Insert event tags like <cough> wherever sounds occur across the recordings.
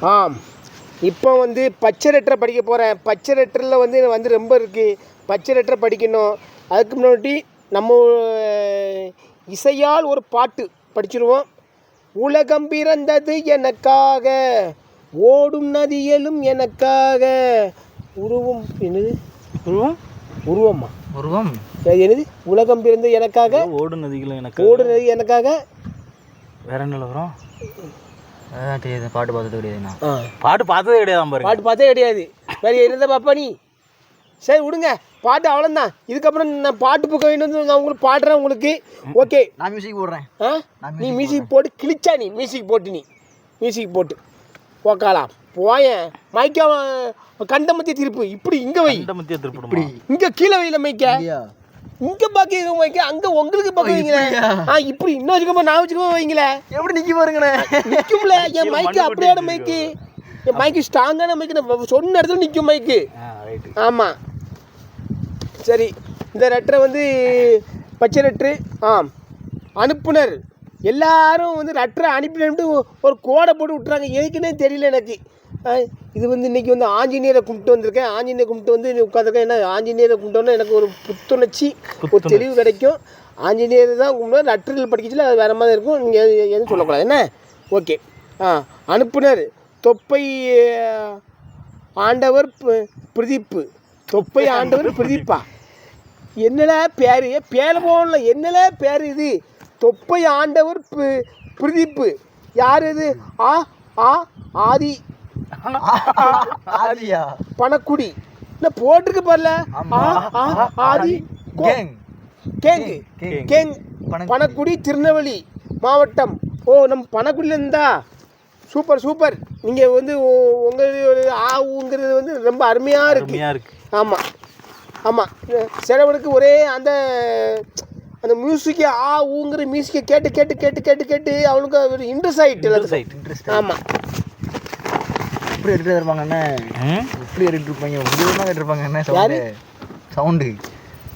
ஆம். இப்போ வந்து பச்சை லெட்டரை படிக்க போகிறேன் பச்சை லெட்டரில் வந்து வந்து ரொம்ப இருக்குது பச்சை லெட்டரை படிக்கணும். அதுக்கு முன்னாடி நம்ம இசையால் ஒரு பாட்டு படிச்சிருவோம். உலகம் பிறந்தது எனக்காக ஓடும் நதியலும் எனக்காக. உருவம் என்னது? உருவம்? உருவமா? உருவம். என்னது? உலகம் பிறந்தது எனக்காக ஓடு நதிகளும் எனக்கு ஓடும் நதி எனக்காக. வேற என்ன வரும் அதான் தெரியாது பாட்டு பார்த்தது கிடையாதுண்ணா. பாட்டு பார்த்ததே கிடையாது பாருங்க. பாட்டு பார்த்தே கிடையாது. வேற இருந்த பாப்பா நீ. சரி விடுங்க. பாட்டு அவ்வளோதான் இதுக்கப்புறம் நான் பாட்டு புக்க வேணும் நான் உங்களுக்கு பாடுறேன் உங்களுக்கு. ஓகே. நான் மியூசிக் போடுறேன். ஆ? நீ மியூசிக் போட்டு கிழிச்சா நீ மியூசிக் போட்டு நீ. மியூசிக் போட்டு. போக்காளா போயேன் மைக்கா கண்ட மத்திய திருப்பு. இப்படி இங்கே வை. இந்த மத்திய திருப்பி இங்கே கீழே வையில மைக்க. இங்கே பார்க்க வைக்க அங்கே உங்களுக்கு பார்க்க வைங்களேன். ஆ இப்படி இன்னும் வச்சுக்கோமா நான் வச்சுக்கோ வைங்களேன். எப்படி நிக்க பாருங்கண்ணே? நிற்கும்ல என் மைக்கு அப்படியே மைக்கு என் மைக்கு ஸ்ட்ராங்கான மைக்கு நான் சொன்ன இடத்துல நிற்கும் மைக்கு ஆமாம் சரி இந்த லெட்டரை வந்து பச்சை லெட்ரு ஆம். அனுப்புனர். எல்லாரும் வந்து லெட்டரை அனுப்பிட்டு ஒரு கோடை போட்டு விட்றாங்க எதுக்குன்னே தெரியல எனக்கு. இது வந்து இன்றைக்கி வந்து ஆஞ்சநேயரை கும்பிட்டு வந்திருக்கேன். ஆஞ்சநேயரை கும்பிட்டு வந்து உட்காந்துருக்கேன் ஏன்னா ஆஞ்சநேயரை கும்பிட்டோன்னா எனக்கு ஒரு புத்துணர்ச்சி ஒரு தெளிவு கிடைக்கும். ஆஞ்சநேயர் தான் கும்பிட்டு லெட்டரில் படிக்கச்சுல அது வேறு மாதிரி இருக்கும். நீங்கள் எதுவும் சொல்லக்கூடாது. என்ன? ஓகே. ஆ அனுப்புனர். தொப்பை ஆண்டவர் பிரதீப்பு. தொப்பை ஆண்டவர் பிரதீப்பா. என்னடா பேர்? பேர் போகல என்னடா பேர் இது? தொப்பை ஆண்டவர் பிரதீப்பு. யார் இது? ஆ ஆ ஆதி. ஆதியா. பணக்குடி. என்ன போட்டிருக்கு பாருல. Aadhi gang. Gang. Gang. Panakudi. Tirunelveli மாவட்டம். ஓ நம்ம பணக்குடியில் இருந்தா? Super super. நீங்கள் வந்து உ- உங்களுடைய ஆ ஊங்கிறது வந்து ரொம்ப அருமையாக இருக்கு. ஆமாம் ஆமாம் சிலவனுக்கு ஒரே அந்த அந்த மியூசிக்கை ஆ ஊங்கிற மியூசிக்கை கேட்டு கேட்டு கேட்டு கேட்டு கேட்டு அவனுக்கு ஒரு இன்ட்ரெஸ்ட் ஆகிட்டு ஆமாம் எப்படி எடுத்துட்டு இருப்பாங்க என்ன? எப்படி எடுத்துட்டு இருப்பாங்க? விதவிதமா கேட்டிருப்பாங்க என்ன சவுண்டு சவுண்டு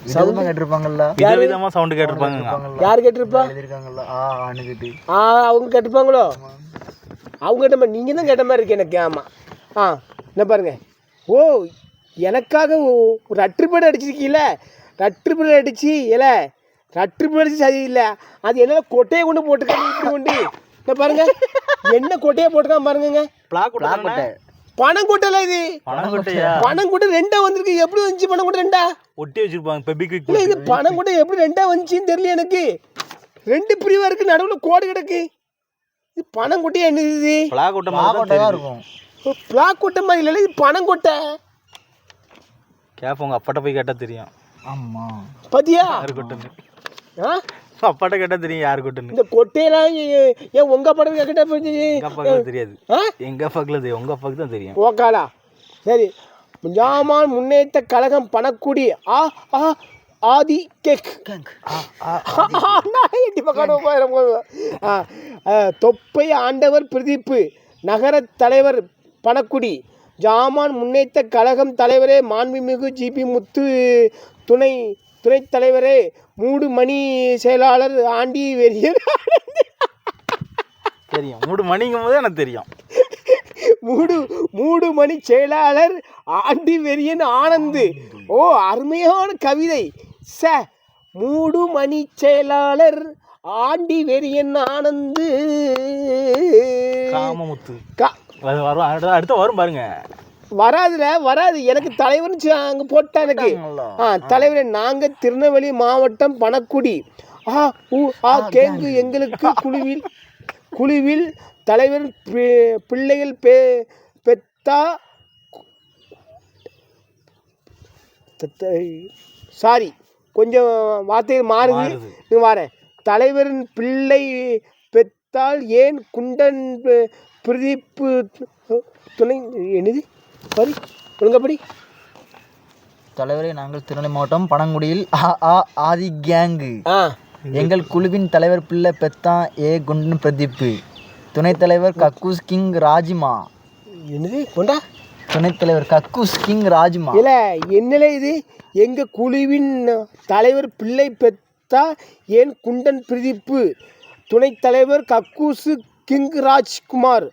விதவிதமா கேட்டிருப்பாங்கல்ல? விதவிதமா சவுண்டு கேட்டிருப்பாங்க. யார் கேட்டிருப்பா? எழுதிருக்காங்கல்ல ஆ ஆன்னு கேட்டு. ஆ அவங்க கேட்டிருப்பாங்களோ? அவங்க கேட்ட மாதிரி நீங்கள் தான் கேட்ட மாதிரி இருக்கு எனக்கு ஆமாம் ஆ என்ன பாருங்க. ஓ எனக்காக ஒரு ரட்ரிபேட் அடிச்சிருக்கீங்கள ரட்ரிபேட் அடிச்சு இல்ல ரட்ரிபேட் அடிச்சு சரியில்லை. அது என்ன கொட்டையை கொண்டு போட்டுருக்காங்க இப்படி கொண்டு? பாருங்க. என்ன கொட்டையை போட்டுருக்கான் பாருங்கங்க. பிளாக் கொட்டை பணம் கொட்டைல இது. பணம் கொட்டையா? பணம் கொட்டை ரெண்டா வந்திருக்கு. எப்படி வந்துச்சு பணம் கொட்டை ரெண்டா? ஒட்டி வச்சிருப்பாங்க இல்லை இது பணம் கொட்டை எப்படி ரெண்டா வந்துச்சுன்னு தெரியல எனக்கு. ரெண்டு பிரிவா இருக்கு நடுவில் கோடு கிடக்கு. இது பணம் கொட்டையா என்ன இது? பிளாக் கொட்டை மாதிரி தான் இருக்கும். பிளாக் கொட்டை மாதிரி இல்லை இது பணம் கொட்டை. கேப் உங்க அப்பாட்ட போய் கேட்டா தெரியும். ஆமா. பாத்தியா? கொட்டுன்னு ஆ? அப்பாட்ட கேட்டா தெரியும் யாரு கொட்டுன்னு இந்த கொட்டையெல்லாம் ஏன் உங்க படம் கிட்ட போய் தெரியாது. எங்க அப்பாக்குல தெரியும். உங்க அப்பாக்கு தான் தெரியும். ஓக்காலா சரி. ஜாமான் முன்னேற்ற கழகம் பணக்குடி ஆ ஆ ஆதி கேக். எட்டி பக்கம் தொப்பை ஆண்டவர் பிரதீப்பு. நகர தலைவர் பணக்குடி. ஜாமான் முன்னேற்ற கழகம் தலைவரே மாண்புமிகு ஜிபி முத்து துணை துணைத் தலைவரே மூடு மணி செயலாளர் ஆண்டி வெறியர். தெரியும். மூணு மணிங்கும் போது எனக்கு தெரியும். மூடு மூடு மணி செயலாளர் ஆண்டி வெறியன் ஆனந்து. ஓ அருமையான கவிதை. ச மூடு மணி செயலாளர் ஆண்டி வெறியன் ஆனந்து. காமமுத்து. கா- அது வரும். அடுத்த வரும் பாருங்க. வராதுல வராது. எனக்கு தலைவர்னு அங்க போட்டா எனக்கு. ஆ தலைவரே நாங்க திருநெல்வேலி மாவட்டம் பணக்குடி. ஆ ஊ ஆ கேங்கு எங்களுக்கு குழுவில் குழுவில் தலைவர் பிள்ளைகள் பெ பெத்தா சாரி கொஞ்சம் வார்த்தைகள் மாறுது. இது வரேன். தலைவரின் பிள்ளை பெத்தால் ஏன் குண்டன் பிரதீப்பு துணை என்னது? சரி ஒழுங்கப்படி தலைவரே நாங்கள் திருநெல்வேலி மாவட்டம் பனங்குடியில் ஆ ஆ ஆதி கேங்கு. எங்கள் குழுவின் தலைவர் பிள்ளை பெத்தான் ஏ குண்டன் பிரதீப்பு. துணைத் தலைவர் கக்கூஸ் கிங் ராஜிமா. என்னது? கொண்டா? துணைத் தலைவர் கக்கூஸ் கிங் ராஜிமா. இல்ல என்னல இது? எங்க குழுவின் தலைவர் பிள்ளை பெத்தா ஏன் குண்டன் பிரதீப்பு? துணைத் தலைவர் கக்கூசு கிங் ராஜ்குமார்.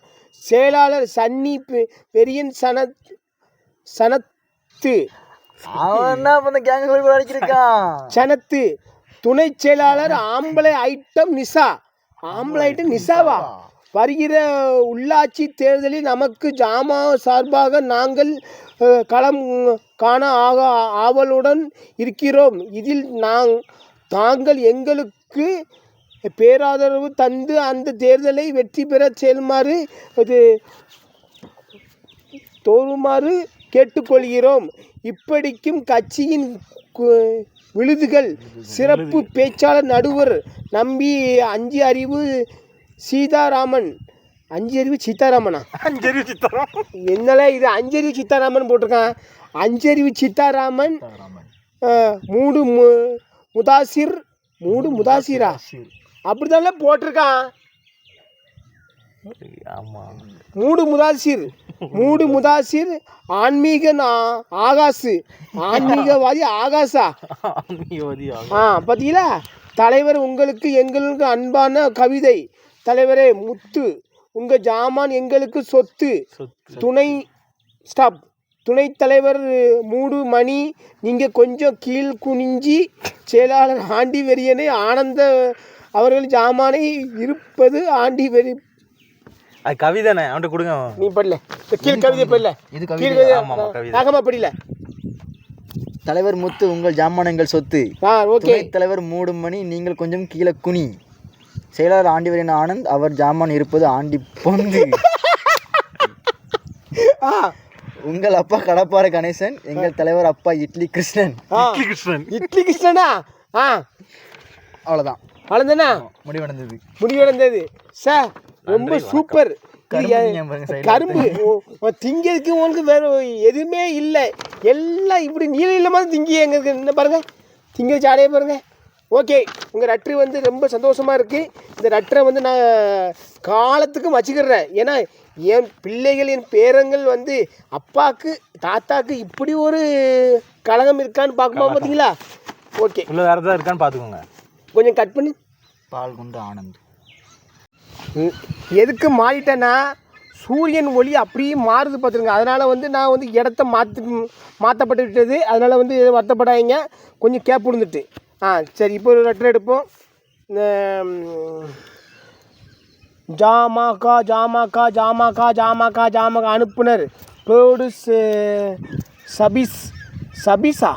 செயலாளர் சன்னி பெரியன் சனத் சனத்து. அவன் என்ன பண்ண கேங்க போய் அடிச்சிருக்கான் சனத்து. துணை செயலாளர் ஆம்பளை ஐட்டம் நிசா. ஆம்பளை ஐட்டம் நிசாவா. வருகிற உள்ளாட்சி தேர்தலில் நமக்கு ஜாமா சார்பாக நாங்கள் களம் காண ஆக ஆவலுடன் இருக்கிறோம். இதில் நாங் தாங்கள் எங்களுக்கு பேராதரவு தந்து அந்த தேர்தலை வெற்றி பெற செல்லுமாறு இது தோறுமாறு கேட்டுக்கொள்கிறோம். இப்படிக்கும் கட்சியின் விழுதுகள் சிறப்பு பேச்சாளர் நடுவர் நம்பி அஞ்சு அறிவு சீதாராமன். அஞ்சு அறிவு சீதாராமனா? அஞ்சரி சித்திரம் என்னல இது அஞ்சறிவு சீதாராமன் போட்டிருக்கான். அஞ்சறிவு சீதாராமன் மூடு மு முதாசிர் மூடு முதாசிரா. அப்படிதானே போட்டிருக்கான். ஆமா. மூடு முதாசிர் மூடு முதாசிர் ஆன்மீக ஆகாசு. ஆன்மீகவாதி ஆகாசா? யோதி ஆ பார்த்தீங்களா தலைவர் உங்களுக்கு எங்களுக்கு அன்பான கவிதை. தலைவரே முத்து உங்கள் ஜாமான் எங்களுக்கு சொத்து. சொத்து. துணை ஸ்டாப் துணைத் தலைவர் மூடு மணி நீங்கள் கொஞ்சம் கீழ் குனிஞ்சி செயலாளர் ஆண்டி வெறியனை ஆனந்த அவர்கள் ஜாமானை இருப்பது ஆண்டி வெறி அது கவிதானே அவன்கிட்ட கொடுங்க. நீ படில. கீழ் கவிதை படில. இது கீழ் கவிதை. நாகமா படில. தலைவர் முத்து உங்கள் ஜாமானங்கள் சொத்து. ஆ ஓகே. தலைவர் மூடுமணி நீங்கள் கொஞ்சம் கீழே குனி. செயலாளர் ஆண்டிவரின் ஆனந்த் அவர் ஜாமான் இருப்பது ஆண்டி பொந்து ஆ. உங்கள் அப்பா கடப்பாறை கணேசன் எங்கள் தலைவர் அப்பா இட்லி கிருஷ்ணன். ஆ. கிருஷ்ணன். இட்லி கிருஷ்ணனா? ஆ. அவ்வளோதான் அவ்வளோதானா முடிவடைந்தது. முடிவடைந்தது. சார் ரொம்ப சூப்பர். கரும்பு திங்க திங்கிறதுக்கு உங்களுக்கு வேற எதுவுமே இல்லை. எல்லாம் இப்படி நீள இல்லாமல் திங்கி எங்களுக்கு என்ன பாருங்க. திங்கிற சாடையே பாருங்க. ஓகே உங்கள் ரட்ரு வந்து ரொம்ப சந்தோஷமாக இருக்குது இந்த ரட்டரை வந்து நான் காலத்துக்கும் வச்சுக்கிறேன். ஏன்னா என் பிள்ளைகள் என் பேரங்கள் வந்து அப்பாவுக்கு தாத்தாக்கு இப்படி ஒரு கழகம் இருக்கான்னு பார்க்கும்போது பார்த்தீங்களா? ஓகே. உள்ள வேற ஏதாவது இருக்கான்னு பாத்துக்கோங்க கொஞ்சம் கட் பண்ணி. பால் கொண்டு ஆனந்த். எதுக்கு மாறிட்டேன்னா சூரியன் ஒளி அப்படியே மாறுது பார்த்துருங்க அதனால் வந்து நான் வந்து இடத்த மாற்று மாற்றப்பட்டு விட்டது. அதனால் வந்து வருத்தப்படாதீங்க. கொஞ்சம் கேப் விழுந்துட்டு ஆ சரி இப்போ ஒரு லெட்டர் எடுப்போம். ஜாமாக்கா ஜாமாக்கா ஜாமாக்கா ஜாமாக்கா ஜாமாக்கா அனுப்புனர். ப்ளேடு சபீஸ் சபீஸா?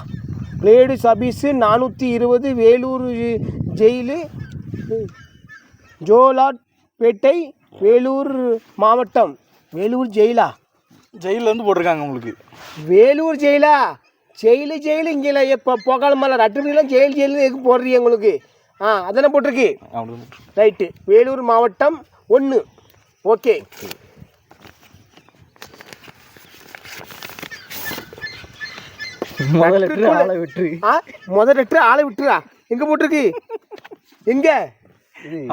பிளேடு சபீஸு நானூற்றி இருபது வேலூர் ஜெயிலு. ஜோலாட்பேட்டை வேலூர் மாவட்டம். வேலூர் ஜெயிலா? ஜெயில இருந்து போட்டிருக்காங்க உங்களுக்கு. வேலூர் ஜெயிலா? ஜெயிலு ஜெயிலு இங்கே இல்லை இப்போ போகால மேலே ரட்டுலாம் ஜெயில் ஜெயிலு எதுக்கு போடுறீங்க உங்களுக்கு? ஆ அதானே போட்டிருக்கு? ரைட்டு. வேலூர் மாவட்டம் ஒன்று ஓகே. முதல் லெட்டர் ஆளை விட்டு ஆ முதல் லெட்ரு ஆளை விட்டுறா. எங்கே போட்டிருக்கு? எங்கே?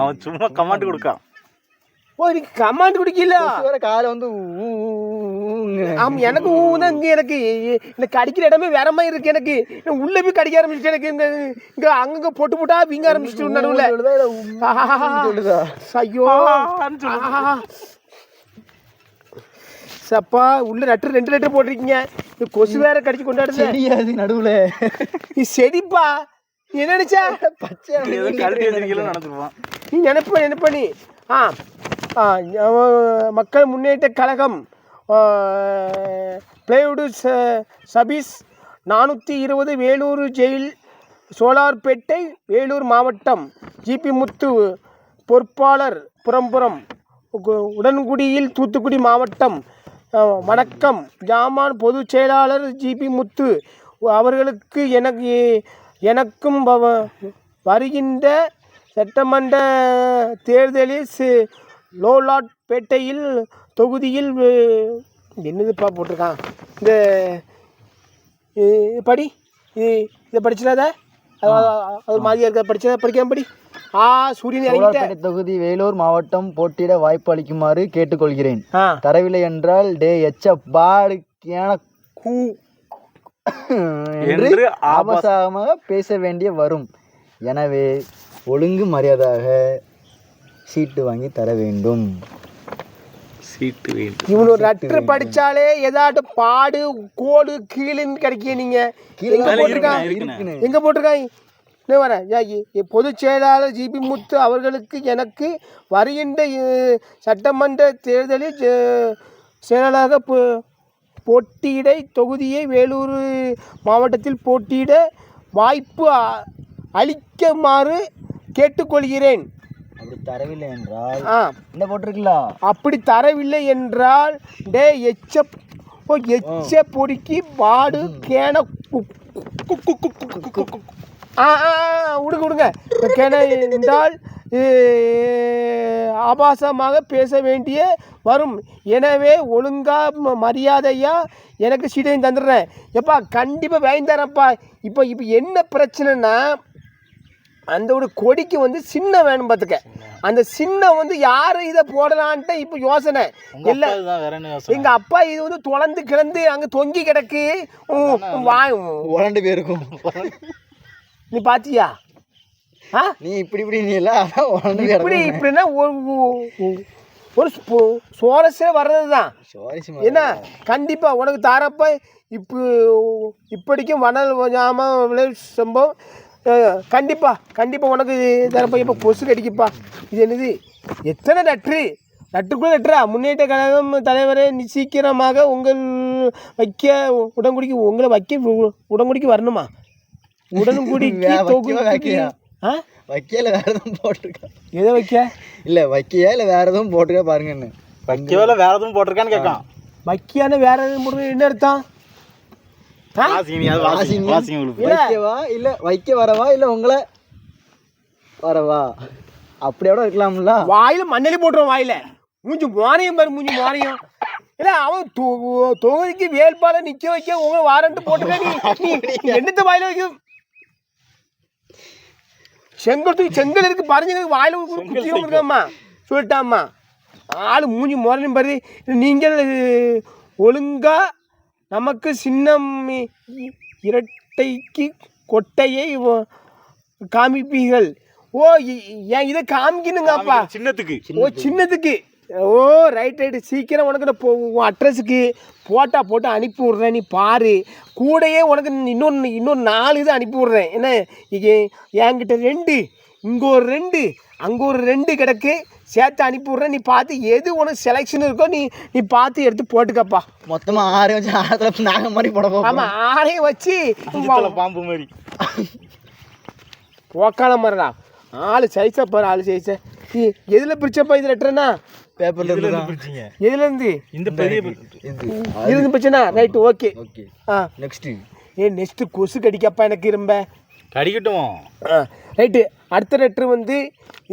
அவன் சும்மா கமாண்ட் கொடுக்கான் ஓ நீ கமாண்ட் குடிக்கல. வேற காலை வந்து ஊ, ஊ, ஊ, எனக்கு ஊதான் இங்கே எனக்கு இந்த கடிக்கிற இடமே வேற மாதிரி இருக்கு எனக்கு. உள்ளே போய் கடிக்க ஆரம்பிச்சிட்டு எனக்கு இங்கே இங்கே அங்கங்கே போட்டு போட்டா வீங்க ஆரம்பிச்சிட்டு நடுவில். ஐயோ. சப்பா உள்ள லெட்டர் ரெண்டு லெட்டர் போட்டிருக்கீங்க. கொசு வேற கடிச்சு கொண்டாடுது. செடியாது நடுவுல? நீ செடிப்பா. நினைச்சா பச்சை நினைச்சிருப்பான். நீ நினைப்ப நினைப்ப நீ. ஆ மக்கள் முன்னேற்ற கழகம் பிளேவுடு ச சபீஸ் நானூற்றி இருபது வேலூர் ஜெயில் சோலார்பேட்டை வேலூர் மாவட்டம் ஜிபி முத்து பொறுப்பாளர் புறம்புறம் உடன்குடியில் தூத்துக்குடி மாவட்டம் வணக்கம் ஜாமான் பொதுச் செயலாளர் ஜிபி முத்து அவர்களுக்கு எனக்கு எனக்கும் வருகின்ற சட்டமன்ற தேர்தலில் லோலாட்பேட்டையில் தொகுதியில் என்னதுப்பா போட்டிருக்கான்? இந்த படி இது இதை படிச்சிடாத? அது மாதிரியா இருக்க படிச்சதா படிக்காம படி? ஆ சூரியன் இறங்கிட்ட. தொகுதி வேலூர் மாவட்டம் போட்டியிட வாய்ப்பு அளிக்குமாறு கேட்டுக்கொள்கிறேன். தரவில்லை என்றால் டே எச்ச பாடு கேன கூ என்று ஆபாசமாக பேச வேண்டிய வரும். எனவே ஒழுங்கு மரியாதையாக சீட்டு வாங்கி தர வேண்டும். சீட்டு வேண்டும். இவனு லெட்ரு படிச்சாலே ஏதாட்டும் பாடு கோடு கீழுன்னு கிடைக்கிய நீங்க? எங்க போட்டிருக்கான் இருக்குண்ணே. எங்க போட்டிருக்கான் என்ன வரேன் பொதுச் செயலாளர் ஜிபி முத்து அவர்களுக்கு எனக்கு வருகின்ற சட்டமன்ற தேர்தலில் செயலாளராக போ- போட்டியிட தொகுதியை வேலூர் மாவட்டத்தில் போட்டியிட வாய்ப்பு அளிக்குமாறு கேட்டுக்கொள்கிறேன். அப்படி தரவில்லை என்றால் ஆ. இல்லை போட்டிருக்கலா அப்படி தரவில்லை என்றால் டே எச்ச ஓ எச்ச பொறுக்கி பாடு கேன குக்- விடுங்க விடுங்க கேன என்றால் ஆபாசமாக பேச வேண்டிய வரும். எனவே ஒழுங்கா ம- மரியாதையா எனக்கு சீடையும் தந்துடுறேன். எப்பா கண்டிப்பாக வாங்கி தரேன்ப்பா. இப்போ இப்போ என்ன பிரச்சனைனா அந்த ஒரு கொடிக்கு வந்து சின்ன வேணும் பார்த்துக்க. அந்த சின்ன வந்து யார் இதை போடலான்ட்டு இப்போ யோசனை. இல்லை எங்கள் அப்பா இது வந்து தொலைந்து கிடந்து அங்கே தொங்கி கிடக்கு. உரண்டு போயிருக்கும் நீ பாத்தியா? ஆ? நீ இப்படி இப்படி நீ எல்லாம் இப்படி இப்படின்னா ஒரு சுவாரஸ்யம் வர்றது தான் என்ன கண்டிப்பாக உனக்கு தாரப்ப இப்போ இப்படிக்கும் வனல் விளை சம்பவம் அஹ், கண்டிப்பா கண்டிப்பாக உனக்கு தரப்பா இப்போ கொசு கடிக்குப்பா இது என்னது? எத்தனை லட்ரு லட்டுக்குள்ள லட்டுரா முன்னேற்ற கழகம் தலைவரே சீக்கிரமாக உங்கள் வைக்க உடன்குடிக்கு உங்களை வைக்க <laughs> உடன்குடிக்கு வரணுமா? உடன்குடிக்கு ஆ? வைக்கல வேற எதுவும் போட்டிருக்கா? எதை வைக்க இல்ல வைக்கையா இல்ல வேற எதுவும் போட்டிருக்கா பாருங்கன்னு வைக்கவே வேற எதுவும் போட்டிருக்கான்னு கேட்கான் வைக்கான வேற எதுவும் முடிவு என்ன அர்த்தம். வைக்கவா? இல்ல வைக்க வரவா? இல்ல உங்களை வரவா? அப்படியோட இருக்கலாம்ல. வாயில மண்ணெலி போட்டுருவோம் வாயில. மூஞ்சி மோனையும் பாரு மூஞ்சி மோனையும் இல்ல அவன் தொ- தொகுதிக்கு வேட்பாளர் நிக்க வைக்க உங்க வாரண்ட் போட்டுக்க நீ. என்னத்த வாயில வைக்க? செங்கல் செங்கல் இருக்கு பாருங்க வாயில இருக்காம்மா சொல்லிட்டாம்மா. ஆளு மூஞ்சி மோரணையும் பாரு. நீங்கள் ஒழுங்கா நமக்கு சின்னம் இரட்டைக்கு கொட்டையை காமிப்பீர்கள். ஓ ஏன் இதை காமிக்கணுங்கப்பா. சின்னத்துக்கு. ஓ சின்னதுக்கு ஓ ரைட் ரைட்டு சீக்கிரம் உனக்கு நான் உன் அட்ரஸுக்கு போட்டா போட்டு அனுப்பி விட்றேன். நீ பாரு. கூடயே உனக்கு இன்னொன்று இன்னொரு நாலு இது அனுப்பி விட்றேன். என்ன? இங்கே என்கிட்ட ரெண்டு. இங்கே ஒரு ரெண்டு. அங்கே ஒரு ரெண்டு கிடக்கு. சேர்த்து அனுப்பி விட்றேன். நீ பார்த்து எது உனக்கு செலெக்ஷன் இருக்கோ நீ நீ பார்த்து எடுத்து போட்டுக்கப்பா. மொத்தமா ஆறு வச்சு ஆறத்துல நாங்க மாதிரி போட ஆமாம் ஆளையும் வச்சு பாம்பு மாதிரி. போக்கால மரடா ஆள் சைஸா பாரு ஆள் சைஸை எதில் பிரிச்சப்பா இது லெட்டர்னா பேப்பர்ல இருந்து இருந்து பிரிச்சிங்க எதுலேருந்து இந்த பெரிய இது இருந்து. பிரச்சனை ரைட்டு ஓகே ஓகே ஆ நெக்ஸ்ட் ஏ நெக்ஸ்ட்டு கொசு கடிக்கப்பா எனக்கு ரொம்ப கடிக்கட்டும். ரைட்டு அடுத்த லெட்ரு வந்து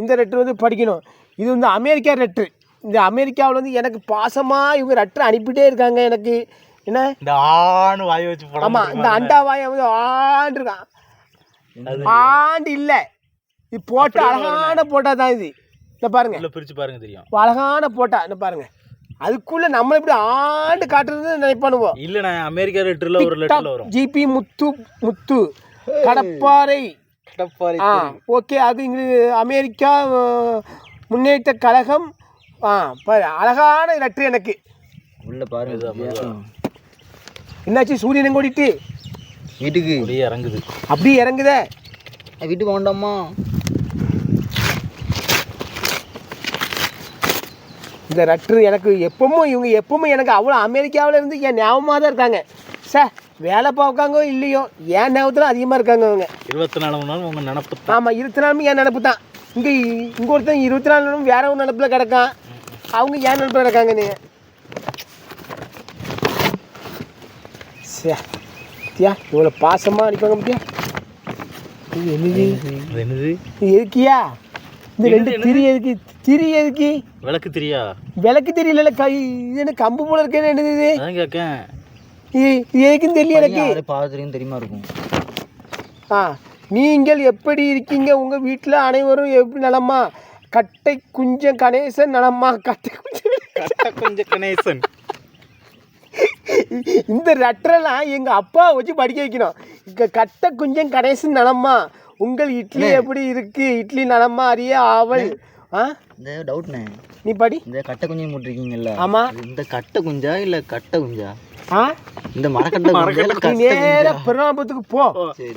இந்த லெட்ரு வந்து படிக்கணும். இது வந்து அமெரிக்கா லெட்ரு இந்த அமெரிக்காவில் வந்து எனக்கு பாசமாக இவங்க லெட்ரு அனுப்பிட்டே இருக்காங்க எனக்கு. என்ன? இந்த ஆணு வாய வச்சு ஆமாம் இந்த அண்டாவாயை வந்து ஆண்டு இருக்கான் ஆண்டு இல்லை. இது போட்ட அழகான போட்டா தான் இது. இந்த பாருங்க. உள்ள பிரிச்சு பாருங்க தெரியும். அழகான போட்டா இந்த பாருங்க. அதுக்குள்ள நம்ம இப்படி ஆண்டு காட்டுறது நினைப்பானுவோம் இல்லண்ணே அமெரிக்கா லெட்டர்ல ஒரு லெட்டர்ல வரும். ஜிபி முத்து முத்து. கடப்பாறை. கடப்பாரி ஆ ஓகே அது இங்கே அமெரிக்கா முன்னேற்ற கழகம். ஆ பாரு அழகான லெட்ரு எனக்கு. உள்ள பாருங்க. என்னாச்சு சூரியன் எங்க ஓடிட்டு? வீட்டுக்கு. அப்படியே இறங்குது. அப்படியே இறங்குதே. வீட்டுக்கு வேண்டாமா இந்த லெட்ரு எனக்கு எப்பவும் இவங்க எப்பவும் எனக்கு அவ்வளோ அமெரிக்காவில் இருந்து என் ஞாபகமாக தான் இருக்காங்க. சார் வேலை பார்க்காங்க இல்லையோ என் ஞாபகத்தில் அதிகமாக இருக்காங்க அவங்க இருபத்தி நாலு மணி நேரம் உங்க நினப்பு ஆமாம் இருபத்தி நாலுமே என் நினப்பு தான். இங்கே இங்கே ஒருத்தன் இருபத்தி நாலு நேரம் வேற ஒரு நினப்பில் கிடக்கான். அவங்க ஏன் நினப்பில் கிடக்காங்க நீங்கள் சே தியா இவ்வளோ பாசமாக அனுப்பாங்க பத்தியா? என்னது? என்னது? இது எதுக்கியா? இந்த ரெண்டு திரி எதுக்கு? திரி எதுக்கு? விளக்கு தெரியா? விளக்கு தெரியல கை இது என்ன கம்பு போல இருக்கேன்னு என்னது இது? அதான் கேட்கேன் இது இது எதுக்குன்னு தெரியல எனக்கு? பாத்துறீங்க தெரியுமா இருக்கும்? ஆ நீங்கள் எப்படி இருக்கீங்க? உங்கள் வீட்டில் அனைவரும் எப்படி நலமா? கட்டை குஞ்சம் கணேசன் நலமா? கட்டை குஞ்சம் கொஞ்சம் கணேசன். இந்த லெட்டரெல்லாம் எங்கள் அப்பா வச்சு படிக்க வைக்கணும். இங்கே கட்டை குஞ்சம் கணேசன் நலமா? உங்கள் இட்லி எப்படி இருக்கு? இட்லி நலமா அறிய ஆவல் ஆ? இந்த டவுட்ண்ணே. நீ படி. இந்த கட்டை குஞ்சு போட்டிருக்கீங்கல்ல ஆமா. இந்த கட்டை குஞ்சா இல்லை கட்டை குஞ்சா? ஆ? இந்த மரக்கட்டை நேரா பெருமாபுரத்துக்கு போ.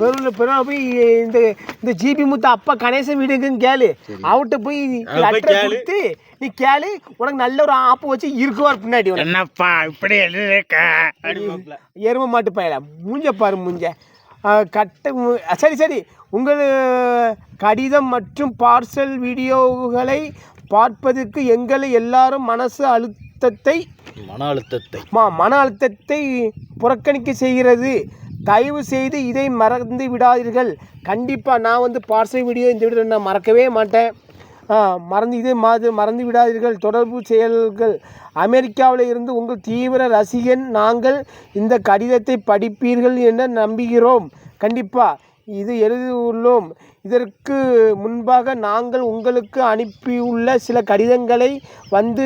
பெருமாள் பெருமா போய் இந்த இந்த ஜிபி முத்து அப்பா கணேசன் வீடுக்குன்னு கேளு. அவர்கிட்ட போய் லெட்டர் கொடுத்து நீ கேளு உனக்கு நல்ல ஒரு ஆப்பு வச்சு இருக்குவார் பின்னாடி. என்னப்பா இப்படி எரும மாட்டு பயல. மூஞ்ச பாரு மூஞ்ச. கட்ட சரி சரி. உங்கள் கடிதம் மற்றும் பார்சல் வீடியோகளை பார்ப்பதற்கு எங்களை எல்லாரும் மனசு அழுத்தத்தை மன அழுத்தத்தை. மா மன அழுத்தத்தை புறக்கணிக்க செய்கிறது. தயவு செய்து இதை மறந்து விடாதீர்கள். கண்டிப்பாக நான் வந்து பார்சல் வீடியோ இந்த வீடியோ நான் மறக்கவே மாட்டேன். மறந்து இதை மாது மறந்து விடாதீர்கள். தொடர்பு செயல்கள். அமெரிக்காவில் இருந்து உங்கள் தீவிர ரசிகன் நாங்கள் இந்த கடிதத்தை படிப்பீர்கள் என நம்புகிறோம். கண்டிப்பாக இது எழுதியுள்ளோம். இதற்கு முன்பாக நாங்கள் உங்களுக்கு அனுப்பியுள்ள சில கடிதங்களை வந்து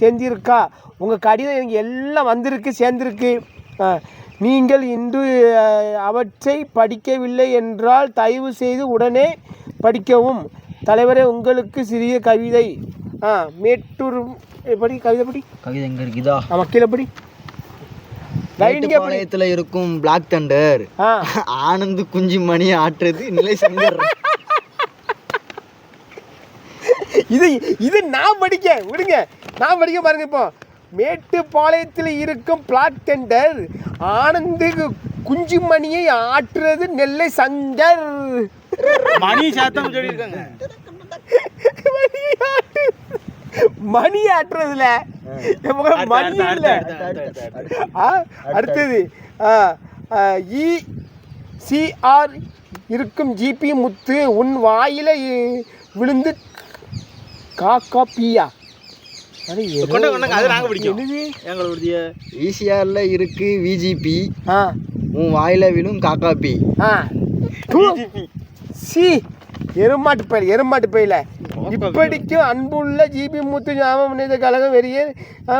சேர்ந்திருக்கா? உங்கள் கடிதம் எல்லாம் வந்திருக்கு சேர்ந்திருக்கு. ஆ, நீங்கள் இன்று அவற்றை படிக்கவில்லை என்றால் தயவு செய்து உடனே படிக்கவும். தலைவரே உங்களுக்கு சிறிய கவிதை. ஆ மேட்டூர் ஏ, படி கவிதை படி? கவிதை எங்க இருக்குதா ஆமாம் கீழே படி. மேட்டுப்பாளையத்துல இருக்கும் பிளாக் தண்டர் ஆனந்த் குஞ்சு மணி ஆட்டுறது நிலை சங்கர் இது இது நான் படிக்க விடுங்க. நான் படிக்க பாருங்க இப்போ. மேட்டுப்பாளையத்தில் இருக்கும் பிளாட் டெண்டர் ஆனந்து குஞ்சு மணியை ஆற்றுறது நெல்லை சங்கர். மணி சாத்தம் சொல்லியிருக்காங்க. மணி ஆட்டு- மணி ஆட்டுறதுல மணி இல்ல. ஆ, அடுத்தது இ சிஆர் இருக்கும் ஜிபி முத்து உன் வாயில விழுந்து காக்கா பியா ஈசிஆர்ல இருக்கு விஜிபி. ஆ. உன் வாயில விழும் காக்காப்பி. ஆ. தூ. சி. எருமாட்டு பயில எருமாட்டு பயில. இப்படிக்கும் அன்புள்ள ஜிபி முத்து ஞாபகம் மனித கழகம் வெறிய ஆ,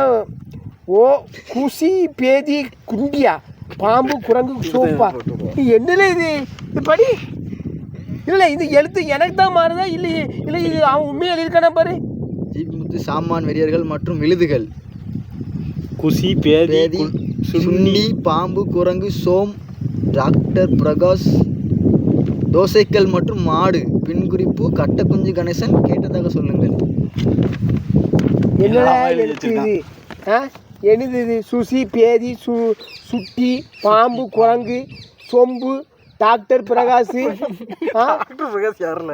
ஓ குசி பேதி குண்டியா பாம்பு குரங்கு சோப்பா. என்னல இது? இது படி. இல்லை இது எழுத்து எனக்கு தான் மாறுதா? இல்லை இல்லை இது அவன் உண்மையை எழுதியிருக்கானா பாரு. ஜிபி முத்து சாமான் வெறியர்கள் மற்றும் விழுதுகள். குசி பேதி பேதி சுண்ணி பாம்பு குரங்கு சோம் டாக்டர் பிரகாஷ் தோசைக்கல் மற்றும் மாடு. பின் குறிப்பு கட்டக்குஞ்சு கணேசன் கேட்டதாக சொல்லுங்கள். என்னடா எழுத்து இது ஆ? என்னது இது? சுசி பேதி சு சுட்டி பாம்பு குரங்கு சொம்பு டாக்டர் பிரகாஷ் ஆ?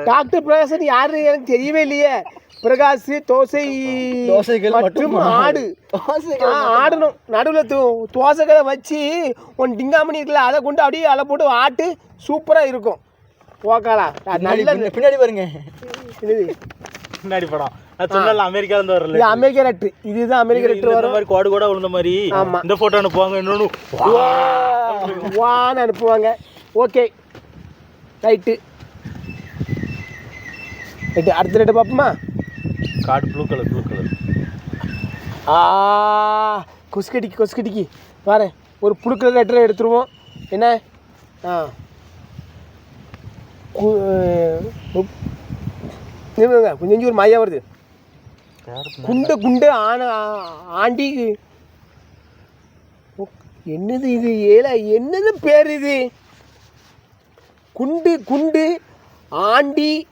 டாக்டர் பிரகாஷன் யாரு எனக்கு தெரியவே இல்லையே. பிரகாஷ் தோசை தோசைகள் மற்றும் ஆடு. ஆ, ஆடணும். நடுவில் தோசைகளை வச்சு ஒன் டிங்காமணி இருக்குல்ல அதை கொண்டு அப்படியே அலை போட்டு ஆட்டு சூப்பராக இருக்கும். நல்ல பின்னாடி- பின்னாடி பாருங்க. இது முன்னாடி படம். நான் சொன்னல அமெரிக்கால இருந்து வரல இது அமெரிக்க இதுதான் அமெரிக்க இந்த வரும். மாதிரி கோடு கூட விழுந்த மாதிரி. இந்த போட்டோ அனுப்புவாங்க இன்னொன்னு. வான்னு அனுப்புவாங்க. ஓகே. ரைட்டு ரைட்டு அடுத்த ரேட்டு பார்ப்போமா? காடு ப்ளூ கலர் ப்ளூ கலர் ஆ கொசுக்கடிக்கு கொசுக்கடிக்கு. வரேன் ஒரு புழுக்கிற லெட்டரை எடுத்துருவோம். என்ன? ஆ. கொஞ்சம் கொஞ்சம் ஒரு மையா வருது குண்டு குண்டு ஆன ஆண்டி என்னது இது ஏல என்னது பேர் இது குண்டு குண்டு ஆண்டி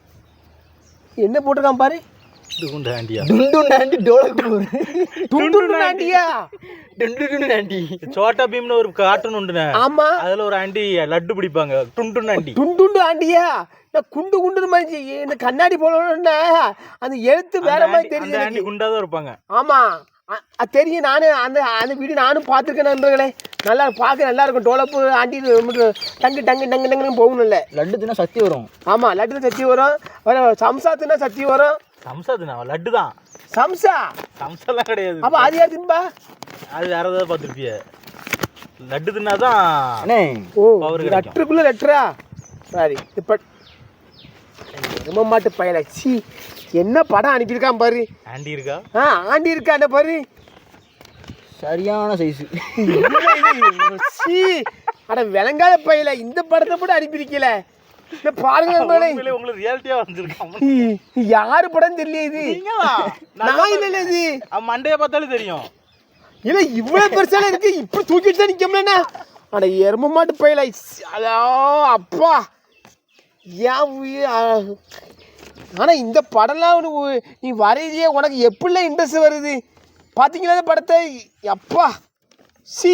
என்ன போட்டிருக்கான் பாரு இது குண்டு ஆண்டியா டுண்டு நாண்டி டோலக்கூர் துண்டு ஆண்டியா டுண்டு டுண்டு நாண்டி சோட்டா பீம்னு ஒரு கார்ட்டூன் உண்டுனே ஆமா அதுல ஒரு ஆண்டி லட்டு பிடிப்பாங்க டுண்டு ஆண்டி துண்டுண்டு ஆண்டியா நான் குண்டு குண்டு மாதிரி இந்த கண்ணாடி போலன்னா அந்த எழுத்து வேற மாதிரி தெரியுது ஆண்டி. குண்டா தான் இருப்பாங்க ஆமா தெரியும் நானு அந்த அந்த வீடியோ நானும் பார்த்துருக்கேன் நண்பர்களே நல்லா பார்க்க நல்லா இருக்கும் டோலப்பு ஆண்டி ரொம்ப டங்கு டங்கு டங்கு டங்குன்னு போகணும்ல லட்டு தின்னா சக்தி வரும் ஆமா லட்டு சத்தி வரும் வர சம்சா தின்னா சத்தி வரும் சம்சாதுனா லட்டு தான். சம்சா? சம்சாலாம் கிடையாது. அப்ப அது யார் தின்பா? அது வேற ஏதாவது பார்த்துருப்பிய. லட்டு தின்னாதான் அண்ணே ஓ கிடைக்கும். லெட்டருக்குள்ள லெட்டரா? சரி இப்போ எரும மாட்டு பயல சி என்ன படம் அனுப்பியிருக்கான் பாரு. ஆண்டி இருக்கா? ஆ ஆண்டி இருக்காண்ட பாரு. சரியான சைஸ் என்ன? சீ அட விளங்காத பையல இந்த படத்தை கூட அனுப்பியிருக்கல. இந்த பாருங்க <laughs> நண்பர்களே. உங்களுக்கு ரியாலிட்டியா வந்துருக்கான் இ- யாரு படம் தெரியல இது? நான் இல்ல இது. மண்டைய பார்த்தாலே தெரியும். இல்ல இவ்வளவு பெருசால இருக்கு இப்படி தூக்கிட்டு தான் நிக்கமுலண்ணா அட எரும மாட்டு பயில. அதோ அப்பா. ஏன். ஆனா இந்த படம்லாம் உனக்கு நீ வரையிலேயே உனக்கு எப்படிலாம் இன்ட்ரெஸ்ட் வருது? பாத்தீங்களா இந்த படத்தை? அப்பா. சி.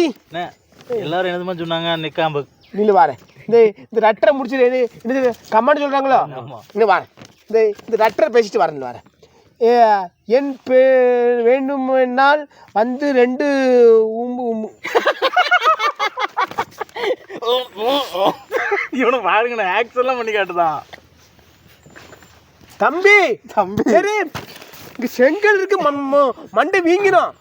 எல்லாரும் என்னதுமா சொன்னாங்க? நிக்காம்பு. நில்லு வாரேன். இந்த இந்த ரட்டரை முடிச்சுட்டு இது கமெண்ட் சொல்கிறாங்களோ இன்னும் வரேன் இந்த இந்த ரட்டரை பேசிட்டு வரேன் வரேன் என் பே வேண்டுமென்னால் வந்து ரெண்டு உம்பு உம்பு. இவனை பாருங்கண்ணே ஆக்சன்லாம் பண்ணி காட்டுதான் தம்பி! தம்பி. சரி. இங்கே செங்கல் இருக்கு மண் மண்டை வீங்கிடும்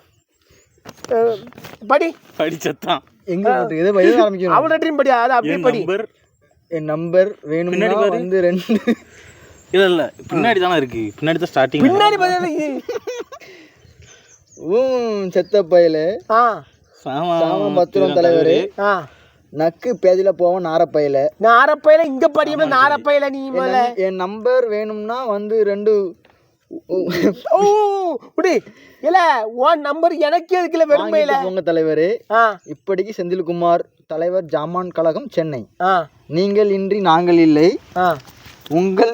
படி. படிச்சத்தான் எங்க போட்டு எதை எதை ஆரம்பிக்கணும்? அவள் ரட்டரையும் படி அதை அப்படியே படி. நம்பர் என் நம்பர் வேணும்னா. வந்து ரெண்டு. இல்ல இல்ல. பின்னாடி தானே இருக்கு. பின்னாடி தான் ஸ்டார்டிங் பின்னாடி பார்த்தா ஊம் செத்த பயல. ஆ. சாமம் பத்திரம் தலைவரே. ஆ. நக்கு பேதில போவோம் நாரப்பையில நாரப்பையில இங்க படியுமா நாரப்பையில நீ மேல. என் நம்பர் வேணும்னா வந்து ரெண்டு ஓ இல்ல உன் நம்பர் எனக்கே இருக்குல்ல வெறுமையில போங்க தலைவரே. இப்படிக்கு செந்தில்குமார் தலைவர் ஜாமான் கழகம் சென்னை. நீங்கள் இன்றி நாங்கள் இல்லை. உங்கள்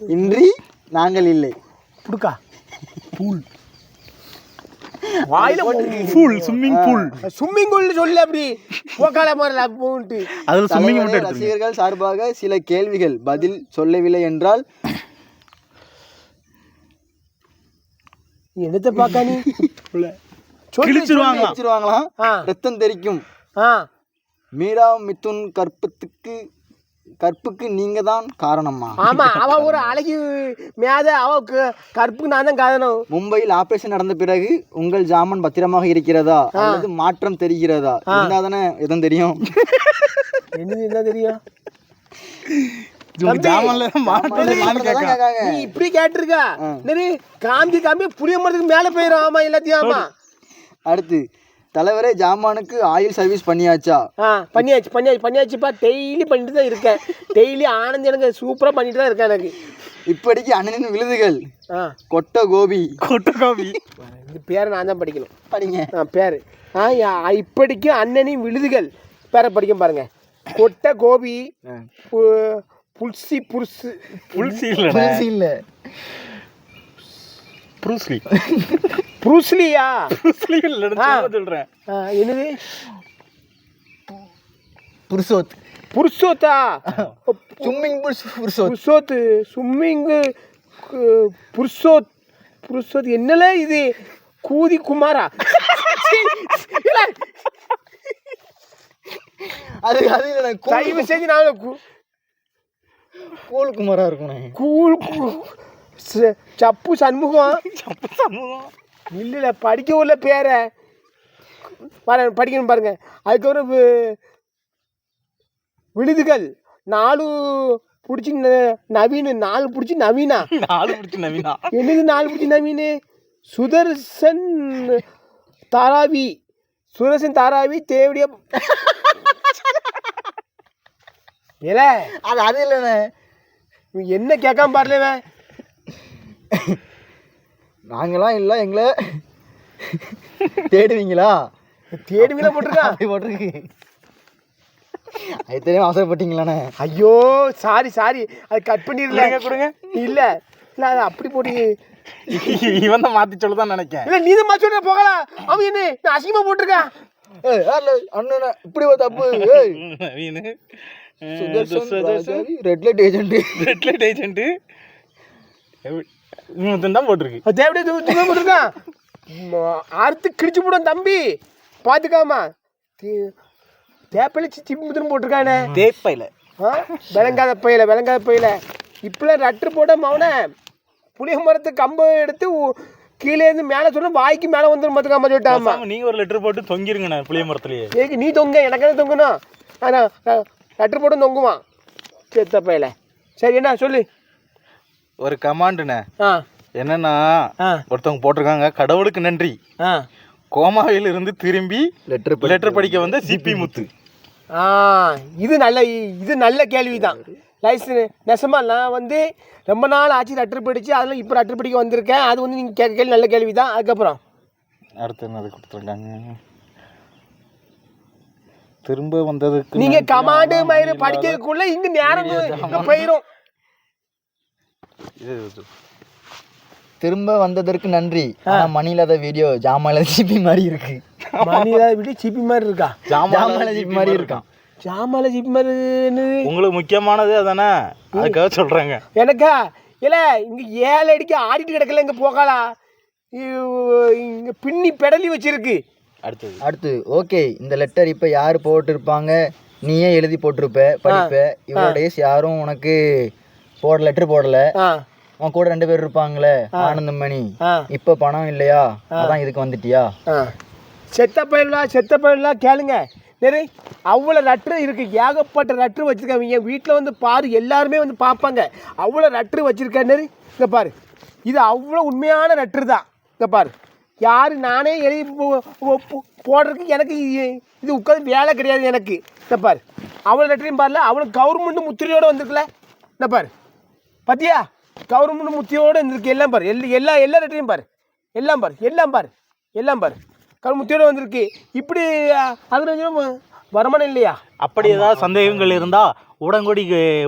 இன்றி நாங்கள் இல்லை. புடுக்கா பூல் வாயில பூல் ஸ்விம்மிங் பூல் ஸ்விம்மிங் பூல் சொல்லு அப்படி. போக்கால மாதிரி போன்ட்டு அதுல ரசிகர்கள் சார்பாக சில கேள்விகள் பதில் சொல்லவில்லை என்றால் என்னத்த பாக்கா நீ? சொல்லு, கிழிச்சிருவாங்க வச்சிருவாங்களாம் ஆ. ரத்தம் தெரிக்கும் மீரா மிதுன் கற்பத்துக்கு கற்புக்கு நீங்க தான் காரணமா ஆமா அவ ஒரு அழகி மேத அவ கற்புக்கு நான் தான் காரணம். மும்பையில் ஆபரேஷன் நடந்த பிறகு உங்கள் ஜாமான் பத்திரமாக இருக்கிறதா? அல்லது மாற்றம் தெரிகிறதா? இருந்தா தானே எதுவும் தெரியும்? என்ன தெரியும்? ஜாமான்ல மாட்டேன்னு அதான் கேட்காங்க. நீ இப்படி கேட்டிருக்கா? காம்பி காம்பி புளிய மரத்துக்கு மேல போயிடும் ஆமா எல்லாத்தையும் ஆமா. அடுத்து தலைவரே ஜாமானுக்கு ஆயில் சர்வீஸ் பண்ணியாச்சா? ஆ பண்ணியாச்சு பண்ணியாச்சு பண்ணியாச்சுப்பா டெய்லி பண்ணிட்டு தான் இருக்கேன். டெய்லி ஆனந்த் எனக்கு சூப்பராக பண்ணிட்டு தான் இருக்கேன் எனக்கு. இப்படிக்கு அண்ணனின் விழுதுகள் ஆ. கொட்ட கோபி. கொட்ட காபி. இந்த பேரை நான் தான் படிக்கணும். படிங்க. ஆ பேர். ஆ இப்படிக்கு அண்ணனின் விழுதுகள் பேரை படிக்க பாருங்க. கொட்டை கோபி புல்சி புருசு. புல்சி இல்லடா. இல்ல. ப்ரூஸ்லி. புருஸ்லியா? ப்ரூஸ்லி சொல்றேன். ஆ, என்னது? Purushoth புருஷோத்தா swimming pool Purushoth Purushoth swimming Purushoth Purushoth என்னல இது? கூதி குமாரா? இல்ல, அது அது இல்ல தயவு செஞ்சு நான் கு- கூல் குமாரா இருக்கணும். கூல் சப்பு சண்முகம். சப்பு சமூகம் இல்ல படிக்க உள்ள பேரை. பாரு படிக்கணும் பாருங்க. அதுக்கப்புறம் வி- விழுதுகள். நாலு பிடிச்சி நவீன் நாலு பிடிச்சி நவீனா. நாலு பிடிச்சி நவீனா. என்னது நாலு பிடிச்சி நவீன்? சுதர்சன் தாராவி. சுதர்சன் தாராவி தேவடிய ஏல. அது அது இல்லைண்ணே. இவன் என்ன கேட்காம பாருல இவன். நாங்களாம் இல்லை எங்களை தேடுவீங்களா? தேடுவில போட்டிருக்கான் அப்படி போட்டிருக்கு. அது தெரியாம அவசரப்பட்டீங்களாண்ணே. ஐயோ சாரி சாரி அது கட் பண்ணிடல. கொடுங்க, கொடுங்க. இல்ல இல்ல அது அப்படி போட்டு இவன் தான் மாத்தி சொல்லதான் நினைக்கேன். இல்ல நீ தான் மாச்சோட போகலாம் அவன் என்ன நான் அசிங்கமா போட்டிருக்கான். ஏய் அண்ணன இப்படி ஒரு தப்பு. ஏய். <laughs> Red light agent red light agent தான் போட்டிருக்கு. அது தூக்கி போட்டிருக்கான் அறுத்து கிழிச்சு போடும் தம்பி. பாத்துக்காமா. தேப்பில சிச்சி முத்திரம் போட்டிருக்கானே. தேப்பையில? விளங்காத பையில விளங்காத பையில. இப்பெல்லாம் ரட்டு போட மவன புளிய மரத்து கம்பை எடுத்து கீழே இருந்து மேலே சொன்னா வாய்க்கு மேலே வந்துடும் பார்த்துக்காம சொல்லிட்டாமா. பேசாம நீங்க ஒரு லெட்டர் போட்டு தொங்கிருங்கண்ணே புளிய மரத்துலயே. நீ தொங்க எனக்கு தொங்கணும் ஆனா லெட்டர் போட்டு தொங்குவான் செத்த பையில சரி என்ன சொல்லு. ஒரு கமாண்டுண்ணே. ஆ. என்னன்னா ஆ. ஒருத்தவங்க போட்டிருக்காங்க. கடவுளுக்கு நன்றி. ஆ. கோமாவில் இருந்து திரும்பி லெட்டர் லெட்டர் படிக்க வந்த சிபி முத்து. ஆ இது நல்ல இது நல்ல கேள்வி தான் லைசன் நெசமா நான் வந்து ரொம்ப நாள் ஆச்சு லெட்டர் படித்து அதில் இப்போ லெட்டர் படிக்க வந்திருக்கேன். அது வந்து நீங்கள் கேட்க கேள்வி நல்ல கேள்வி தான் அதுக்கப்புறம். அடுத்து என்னது கொடுத்துருக்காங்க? திரும்ப வந்ததுக்கு நீங்கள் கமாண்டு மயிறு படிக்கிறதுக்குள்ளே இங்கே நேரம் போயிடும். திரும்ப வந்ததற்கு நன்றி. ஆனா மணி இல்லாத வீடியோ ஜாமால ஜிபி மாதிரி இருக்கு. மணியில விட்டு ஜிபி மாதிரி இருக்கா? ஜாமால ஜிபி மாதிரி இருக்கான் ஜாமால ஜிபி மாதிரி என்னது? உங்களுக்கு முக்கியமானது அதானே? அதுக்காக சொல்றாங்க. எனக்கா? இல்லை இங்கே ஏழு அடிக்கு ஆடிட்டு கிடக்கல இங்கே போகாலா இங்கே பின்னி பெடலி வச்சிருக்கு. அடுத்தது. அடுத்து ஓகே இந்த லெட்டர் இப்ப யாரு போட்டிருப்பாங்க? நீயே எழுதி போட்டிருப்ப படிப்ப. இவரோட ஏஸ் யாரும் உனக்கு போட லெட்டர் போடல. உன் கூட ரெண்டு பேர் இருப்பாங்களே ஆனந்தம் மணி ஆ. இப்ப பணம் இல்லையா? அதான் இதுக்கு வந்துட்டியா? செத்த பயிலாம் செத்த பயிலாம் கேளுங்க. நெறி அவ்வளோ லட்ரு இருக்குது ஏகப்பட்ட லட்ரு வச்சுருக்காங்க. வீட்டில் வந்து பாரு எல்லாருமே வந்து பார்ப்பாங்க அவ்வளோ லட்ரு வச்சுருக்கேன் நெறி இங்கே பாரு. இது அவ்வளோ உண்மையான லட்ரு தான். இங்கே பாரு. யார்? நானே எழுதி போடுறதுக்கு எனக்கு இது- உட்காந்து வேலை கிடையாது எனக்கு. இங்கே பாரு. அவ்வளோ லெட்டரையும் பாருல அவ்வளோ கவர்மெண்ட் முத்திரையோடு வந்திருக்கல இந்த பாரு. பார்த்தியா கவர்மெண்ட் முத்தியோடு வந்திருக்கு. எல்லாம் பாரு. எல்லா எல்லா எல்லா லெட்டரையும் பாரு. எல்லாம் பாரு. எல்லாம் பாரு. எல்லாம் பாரு. கவர் முத்தியோடு வந்திருக்கு. இப்படி அது வருமானம் இல்லையா? அப்படி ஏதாவது சந்தேகங்கள் இருந்தால் உடன்குடி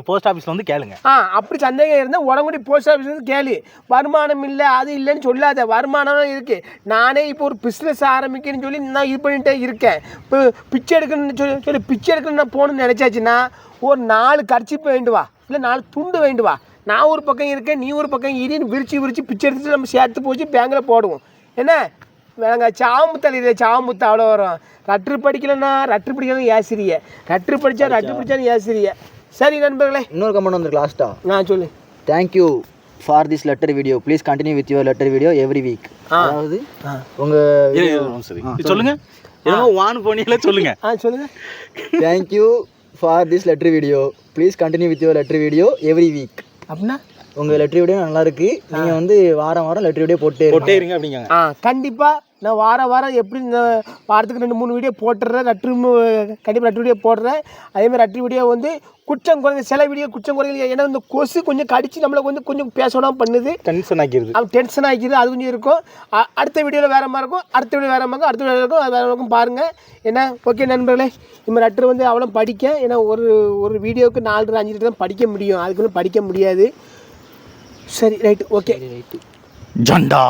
போஸ்ட் ஆஃபீஸில் வந்து கேளுங்க. ஆ அப்படி சந்தேகம் இருந்தால் உடம்புடி போஸ்ட் ஆஃபீஸ் வந்து கேளு. வருமானம் இல்லை அது இல்லைன்னு சொல்லாத. வருமானம் இருக்குது நானே இப்போ ஒரு பிஸ்னஸ் ஆரம்பிக்கணும்னு சொல்லி நான் இது பண்ணிகிட்டே இருக்கேன். இப்போ பிச்சை எடுக்கணும்னு சொல்லி சொல்லி பிச்சை எடுக்கணும்னு நான் போகணும்னு நினச்சாச்சுன்னா ஒரு நாலு கர்ச்சிப்பு வேண்டுவா இல்லை நாலு துண்டு வேண்டுவா நான் ஒரு பக்கம் இருக்கேன் நீ ஒரு பக்கம் இரின்னு விரிச்சு விரிச்சு பிச்சை எடுத்துட்டு நம்ம சேர்த்து போச்சு பேங்கில் போடுவோம். என்ன? வேணாங்க சாமுத்தல் இது சாமுத்து அவ்வளோ வரும். ரட்ரு படிக்கலைன்னா ரட்ரு படிக்கணும் ஏசிரிய ரட்ரு படித்தா ரட்ரு படித்தாலும் ஏசிரிய சரி நண்பர்களே. இன்னொரு கமெண்ட் வந்திருக்கு லாஸ்டா நான் சொல்லு. Thank you for this letter video please continue with your letter video every week. அதாவது ஆ. உங்க சரி. சொல்லுங்க. என்னமோ வான் போனியில சொல்லுங்க. ஆ சொல்லுங்க. Thank you for this letter video please continue with your letter video every week அப்படின்னா? உங்க லெட்டர் வீடியோ நல்லா இருக்கு. நீங்க வந்து வாரம் வாரம் லெட்டர் வீடியோ போட்டே போட்டே இருங்க. அப்படிங்க கண்டிப்பாக நான் வாரம் வாரம் எப்படி இந்த வாரத்துக்கு ரெண்டு மூணு வீடியோ போட்டுடுறேன் ரட்ரு கண்டிப்பாக ரட்டு வீடியோ போடுறேன். அதேமாதிரி ரட்டு வீடியோ வந்து குற்றம் குறைங்க சில வீடியோ குற்றம் குறைங்க ஏன்னா இந்த கொசு கொஞ்சம் கடிச்சு நம்மளை வந்து கொஞ்சம் பேசணும் பண்ணுது. டென்ஷன் ஆக்கிடுது அவன் டென்ஷன் ஆகிக்குது அது கொஞ்சம் இருக்கும். அடுத்த வீடியோவில் வேறு மாதிரி இருக்கும் அடுத்த வீடியோ வேறு மாதிரி இருக்கும் அடுத்த வீடியோ இருக்கும் அது வேறு இருக்கும் பாருங்கள் ஏன்னா ஓகே நண்பர்களே இந்த லெட்டர் வந்து அவ்வளோ படிக்க ஏன்னா ஒரு ஒரு வீடியோவுக்கு நாலு அஞ்சு liter தான் படிக்க முடியும். அதுக்குள்ள படிக்க முடியாது. சரி ரைட்டு ஓகே ஜண்டா.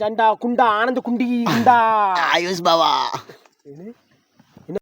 ஜண்டா குண்டா ஆனந்த குண்டி குண்டா. ஆயுஷ் பாவா?